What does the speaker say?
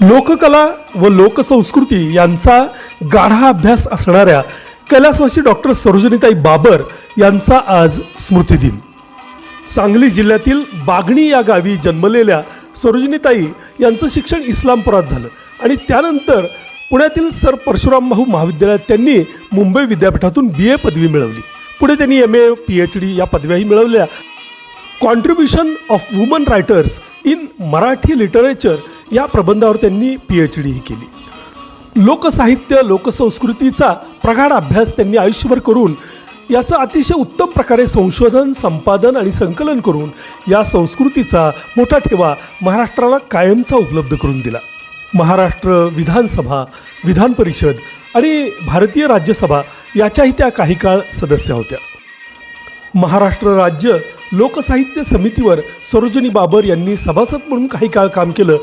लोककला व लोकसंस्कृती यांचा गाढा अभ्यास असणाऱ्या कैलासवासी डॉक्टर सरोजनीताई बाबर यांचा आज स्मृतिदिन. सांगली जिल्ह्यातील बागणी या गावी जन्मलेल्या सरोजनीताई यांचं शिक्षण इस्लामपुरात झालं आणि त्यानंतर पुण्यातील सर परशुराम भाऊ महाविद्यालयात त्यांनी मुंबई विद्यापीठातून बी ए पदवी मिळवली. पुढे त्यांनी M A P H D या पदव्याही मिळवल्या. Contribution of women writers in Marathi literature या प्रबंधावर त्यांनी पी एच डीही केली. लोकसाहित्य लोकसंस्कृतीचा प्रगाढ अभ्यास त्यांनी आयुष्यभर करून याचं अतिशय उत्तम प्रकारे संशोधन संपादन आणि संकलन करून या संस्कृतीचा मोठा ठेवा महाराष्ट्राला कायमचा उपलब्ध करून दिला. महाराष्ट्र विधानसभा विधान परिषद आणि भारतीय राज्यसभा याच्याही त्या काही काळ सदस्या होत्या. महाराष्ट्र राज्य लोकसाहित्य समितीवर सरोजिनी बाबर यांनी सभासद म्हणून काही काळ काम केलं.